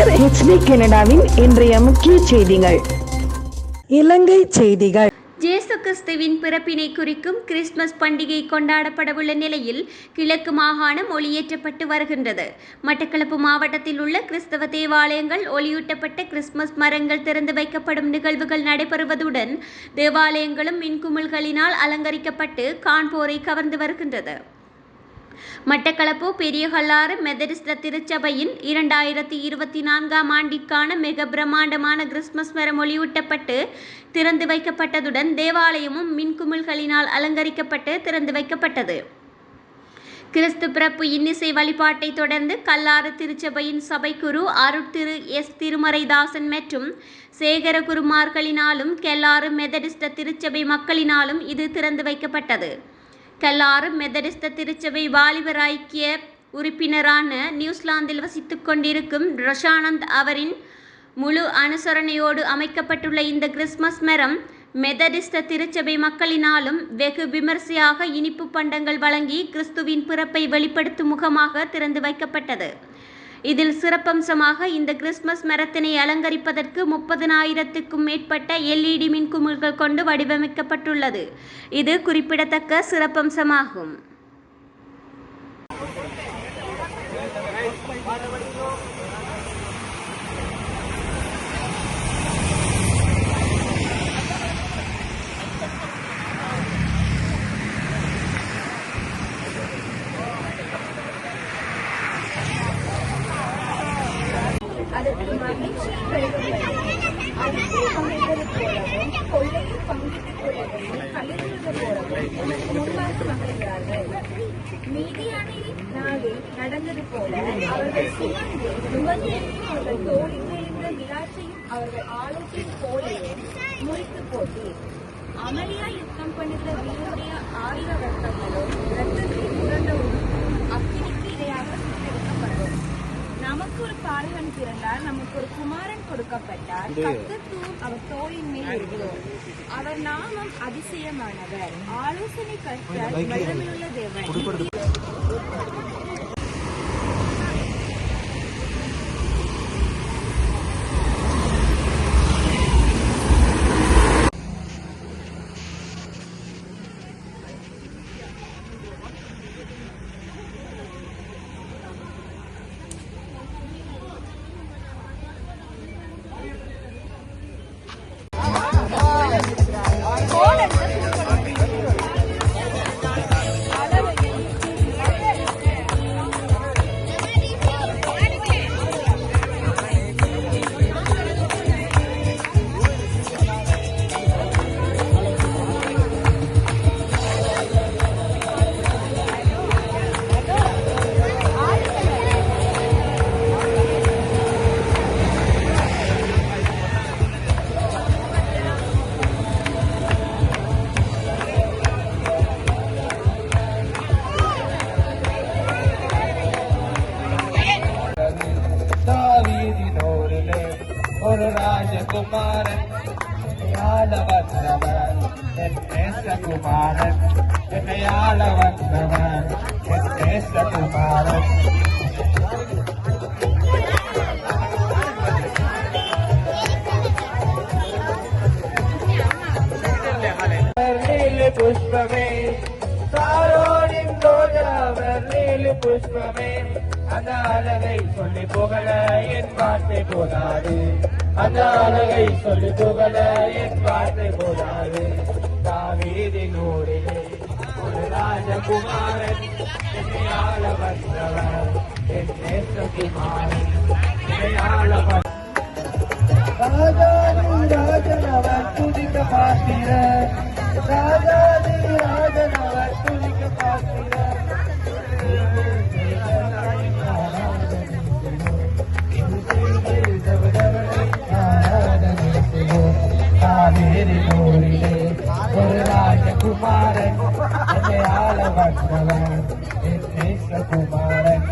கதிர் HD கனடாவின் இன்றைய முக்கிய செய்திகள். இலங்கை செய்திகள். ஜேசு கிறிஸ்துவின் பிறப்பினை குறிக்கும் கிறிஸ்துமஸ் பண்டிகை கொண்டாடப்படவுள்ள நிலையில் கிழக்கு மாகாணம் ஒளியேற்றப்பட்டு வருகின்றது. மட்டக்களப்பு மாவட்டத்தில் உள்ள கிறிஸ்தவ தேவாலயங்கள் ஒளியூட்டப்பட்ட கிறிஸ்துமஸ் மரங்கள் திறந்து வைக்கப்படும் நிகழ்வுகள் நடைபெறுவதுடன் தேவாலயங்களும் மின்குமிழ்களினால் அலங்கரிக்கப்பட்டு காண்போரை கவர்ந்து வருகின்றது. மட்டக்களப்பு பெரிய கல்லாறு திருச்சபையின் இரண்டாயிரத்தி இருபத்தி நான்காம் ஆண்டிற்கான மிக பிரம்மாண்டமான கிறிஸ்துமஸ் மரம் ஒளியூட்டப்பட்டு திறந்து வைக்கப்பட்டதுடன் தேவாலயமும் மின்குமிழ்களினால் அலங்கரிக்கப்பட்டு திறந்து வைக்கப்பட்டது. கிறிஸ்து பிறப்பு இன்னிசை வழிபாட்டை தொடர்ந்து கல்லாறு திருச்சபையின் சபைக்குரு அருட்திரு எஸ் திருமறைதாசன் மற்றும் சேகரகுருமார்களினாலும் கெல்லாறு மெதடிஸ்ட திருச்சபை மக்களினாலும் இது திறந்து வைக்கப்பட்டது. கல்லாறு மெதடிஸ்த திருச்சபை வாலிபர் ஐக்கிய உறுப்பினரான நியூசிலாந்தில் வசித்து கொண்டிருக்கும் ரஷானந்த் அவரின் முழு அனுசரணையோடு அமைக்கப்பட்டுள்ள இந்த கிறிஸ்மஸ் மரம் மெதடிஸ்த திருச்சபை மக்களினாலும் வெகு விமர்சையாக இனிப்பு பண்டங்கள் வழங்கி கிறிஸ்துவின் பிறப்பை வெளிப்படுத்தும் முகமாக திறந்து வைக்கப்பட்டது. இதில் சிறப்பம்சமாக இந்த கிறிஸ்மஸ் மரத்தினை அலங்கரிப்பதற்கு முப்பதினாயிரத்துக்கும் மேற்பட்ட எல்இடி மின்குமிழ்கள் கொண்டு வடிவமைக்கப்பட்டுள்ளது. இது குறிப்பிடத்தக்க சிறப்பம்சமாகும். போலவும் முன்பாக மகிழ்கிறார்கள் மீதியானின் நாளில் நடந்தது போல அவர்கள் சுமந்து நுகர்வையும் அவர்கள் தோளில் விழுந்த விளாட்சையும் அவர்கள் ஆலோசையும் போலையும் முறித்து போட்டு அமளியா யுத்தம் பண்ணுகிற பாலகன் பிறந்தார் நமக்கு ஒரு குமாரன் கொடுக்கப்பட்டார் கத்தத்துவம் அவர் தோளின் மேல் இருக்கும் அவர் நாமம் அதிசயமானவர். ஆலோசனை கற்றார் வல்லமையுள்ள தேவன். ராஜகுமாரன் ஆள வந்தவன் என் நேசகுமாரன் என்னை ஆள வந்தவன் என் நேசகுமாரன் நீலு புஷ்பமே சாரோனின் நீலு புஷ்பமே அந்த அழகை சொல்லி புகழ என் வார்த்தை போதாது அந்த அழகை சொல்லி புகழ என் பாட்டு போதாது தாவீதி நூலிலே ஒரு ராஜகுமாரன் என்னை ஆள வந்தவர் என் நேசகுமாரன் என்னை ஆள வந்தவர் ராஜாதி ராஜனவர் துதிக்க பாத்திர ராஜாதி ராஜனவர் துதிக்க ராஜகுமாரன் என்னை ஆள வந்தவன் என் நேசகுமாரன்